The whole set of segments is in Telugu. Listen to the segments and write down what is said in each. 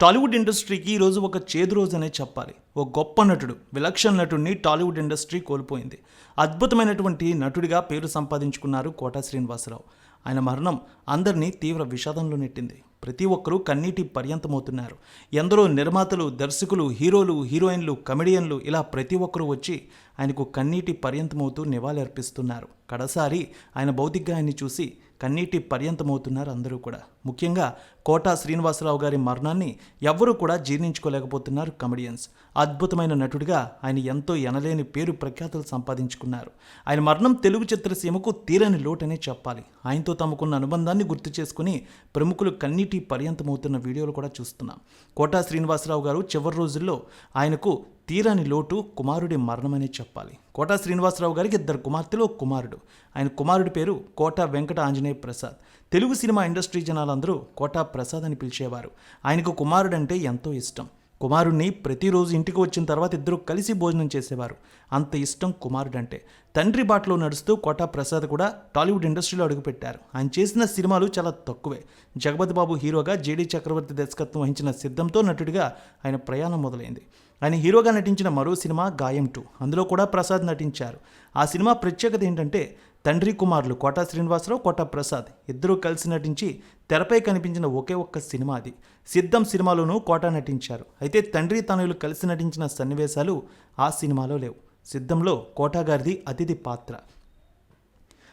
టాలీవుడ్ ఇండస్ట్రీకి ఈరోజు ఒక చేదు రోజు అనే చెప్పాలి. ఓ గొప్ప నటుడు విలక్షణ నటుడిని టాలీవుడ్ ఇండస్ట్రీ కోల్పోయింది. అద్భుతమైనటువంటి నటుడిగా పేరు సంపాదించుకున్నారు కోటా శ్రీనివాసరావు. ఆయన మరణం అందరినీ తీవ్ర విషాదంలో నెట్టింది. ప్రతి ఒక్కరూ కన్నీటి పర్యంతమవుతున్నారు. ఎందరో నిర్మాతలు దర్శకులు హీరోలు హీరోయిన్లు కమెడియన్లు ఇలా ప్రతి ఒక్కరూ వచ్చి ఆయనకు కన్నీటి పర్యంతమవుతూ నివాళి అర్పిస్తున్నారు కడసారి ఆయన భౌతికాయాన్ని చూసి కన్నీటి పర్యంతమవుతున్నారు అందరూ కూడా. ముఖ్యంగా కోటా శ్రీనివాసరావు గారి మరణాన్ని ఎవ్వరూ కూడా జీర్ణించుకోలేకపోతున్నారు కమెడియన్స్. అద్భుతమైన నటుడిగా ఆయన ఎంతో ఎనలేని పేరు ప్రఖ్యాతులు సంపాదించుకున్నారు. ఆయన మరణం తెలుగు చిత్రసీమకు తీరని లోటనే చెప్పాలి. ఆయనతో తమకున్న అనుబంధాన్ని గుర్తు చేసుకుని ప్రముఖులు కన్నీటి పర్యంతమవుతున్న వీడియోలు కూడా చూస్తున్నాం. కోటా శ్రీనివాసరావు గారు చివరి రోజుల్లో ఆయనకు తీరాని లోటు కుమారుడి మరణమనే చెప్పాలి. కోటా శ్రీనివాసరావు గారికి ఇద్దరు కుమార్తెలు కుమారుడు. ఆయన కుమారుడి పేరు కోటా వెంకట ఆంజనేయ ప్రసాద్. తెలుగు సినిమా ఇండస్ట్రీ జనాలందరూ కోటా ప్రసాద్ అని పిలిచేవారు. ఆయనకు కుమారుడంటే ఎంతో ఇష్టం. కుమారుణ్ణి ప్రతిరోజు ఇంటికి వచ్చిన తర్వాత ఇద్దరు కలిసి భోజనం చేసేవారు. అంత ఇష్టం కుమారుడంటే. తండ్రి బాటలో నడుస్తూ కోటా ప్రసాద్ కూడా టాలీవుడ్ ఇండస్ట్రీలో అడుగుపెట్టారు. ఆయన చేసిన సినిమాలు చాలా తక్కువే. జగపతి బాబు హీరోగా జేడీ చక్రవర్తి దర్శకత్వం వహించిన సిద్ధంతో నటుడిగా ఆయన ప్రయాణం మొదలైంది. ఆయన హీరోగా నటించిన మరో సినిమా గాయం టూ. అందులో కూడా ప్రసాద్ నటించారు. ఆ సినిమా ప్రత్యేకత ఏంటంటే తండ్రి కుమారులు కోటా శ్రీనివాసరావు కోటా ప్రసాద్ ఇద్దరూ కలిసి నటించి తెరపై కనిపించిన ఒకే ఒక్క సినిమా అది. సిద్ధం సినిమాలోనూ కోటా నటించారు. అయితే తండ్రి తనయులు కలిసి నటించిన సన్నివేశాలు ఆ సినిమాలో లేవు. సిద్ధంలో కోటా గారిది అతిథి పాత్ర.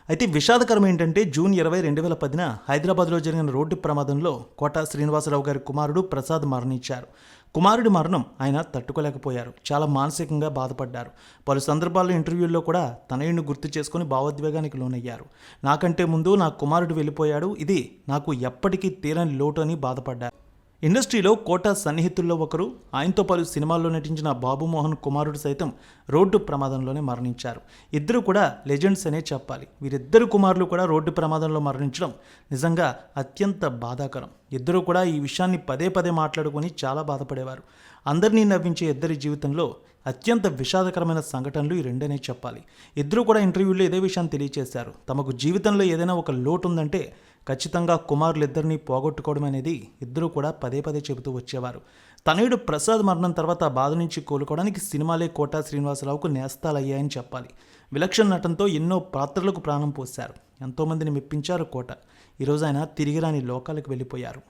అయితే విషాదకరం ఏంటంటే జూన్ ఇరవై రెండు వేల పదిన హైదరాబాద్లో జరిగిన రోడ్డు ప్రమాదంలో కోటా శ్రీనివాసరావు గారి కుమారుడు ప్రసాద్ మరణించారు. కుమారుడి మరణం ఆయన తట్టుకోలేకపోయారు. చాలా మానసికంగా బాధపడ్డారు. పలు సందర్భాల్లో ఇంటర్వ్యూల్లో కూడా తనయుడిని గుర్తు చేసుకుని భావోద్వేగానికి లోనయ్యారు. నాకంటే ముందు నా కుమారుడు వెళ్ళిపోయాడు. ఇది నాకు ఎప్పటికీ తీరని లోటు అని బాధపడ్డారు. ఇండస్ట్రీలో కోటా సన్నిహితుల్లో ఒకరు ఆయనతో పలు సినిమాల్లో నటించిన బాబు మోహన్ కుమారుడు సైతం రోడ్డు ప్రమాదంలోనే మరణించారు. ఇద్దరు కూడా లెజెండ్స్ అనే చెప్పాలి. వీరిద్దరు కుమారులు కూడా రోడ్డు ప్రమాదంలో మరణించడం నిజంగా అత్యంత బాధాకరం. ఇద్దరూ కూడా ఈ విషయాన్ని పదే పదే మాట్లాడుకొని చాలా బాధపడేవారు. అందరినీ నవ్వించే ఇద్దరి జీవితంలో అత్యంత విషాదకరమైన సంఘటనలు ఈ రెండనే చెప్పాలి. ఇద్దరు కూడా ఇంటర్వ్యూలో ఇదే విషయాన్ని తెలియజేశారు తమకు జీవితంలో ఏదైనా ఒక లోటు ఉందంటే ఖచ్చితంగా కుమారులిద్దరినీ పోగొట్టుకోవడం అనేది ఇద్దరూ కూడా పదే పదే చెబుతూ వచ్చేవారు. తనయుడు ప్రసాద్ మరణం తర్వాత బాధ నుంచి కోలుకోవడానికి సినిమాలే కోటా శ్రీనివాసరావుకు నేస్తాలయ్యాయని చెప్పాలి. విలక్షణ నటనతో ఎన్నో పాత్రలకు ప్రాణం పోశారు. ఎంతోమందిని మెప్పించారు కోట. ఈరోజు ఆయన తిరిగి రాని లోకాలకు వెళ్ళిపోయారు.